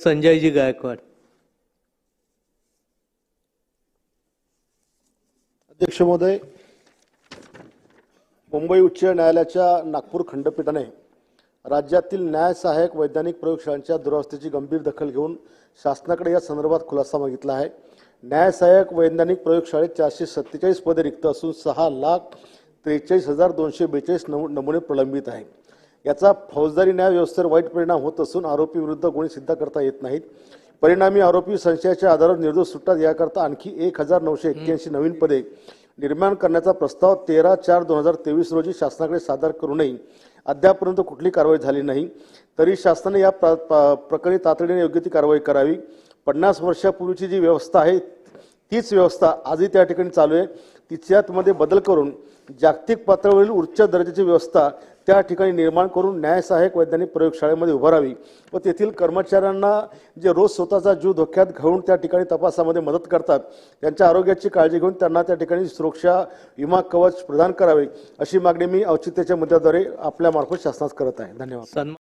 संजयजी गायकवाड. अध्यक्ष महोदय मुंबई उच्च न्यायालयाच्या नागपूर खंडपीठाने राज्यातील न्याय सहाय्यक वैज्ञानिक प्रयोगशाळांच्या दुरावस्थेची गंभीर दखल घेऊन शासनाकडे या संदर्भात खुलासा मागितला आहे. न्याय सहाय्यक वैज्ञानिक प्रयोगशाळेत चारशे सत्तेचाळीस पदे रिक्त असून सहा लाख त्रेचाळीस हजार दोनशे बेचाळीस नमुने प्रलंबित आहे याचा फौजदारी न्याय व्यवस्थेवर वाईट परिणाम होत असून आरोपी विरुद्ध गुन्हे सिद्ध करता येत नाहीत. परिणामी आरोपी संशयाच्या आधारावर निर्दोष सुटतात याकरता आणखी एक हजार नऊशे एक्क्याऐंशी नवीन पदे निर्माण करण्याचा प्रस्ताव तेरा चार दोन हजार तेवीस रोजी शासनाकडे सादर करूनही अद्यापर्यंत कुठली कारवाई झाली नाही. तरी शासनाने या प्रकरणी तातडीने योग्य ती कारवाई करावी. पन्नास वर्षापूर्वीची जी व्यवस्था आहे तीच व्यवस्था आजही त्या ठिकाणी चालू आहे. तिच्यातमध्ये बदल करून जागतिक पातळीवरील उच्च दर्जाची व्यवस्था त्या ठिकाणी निर्माण करून न्यायसहाय्यक वैज्ञानिक प्रयोगशाळेमध्ये उभारावी व तेथील कर्मचाऱ्यांना जे रोज स्वतःचा जीव धोक्यात घेऊन त्या ठिकाणी तपासामध्ये मदत करतात त्यांच्या आरोग्याची काळजी घेऊन त्यांना त्या ठिकाणी सुरक्षा विमा कवच प्रदान करावे अशी मागणी मी औचित्याच्या मुद्द्याद्वारे आपल्यामार्फत शासनास करत आहे. धन्यवाद.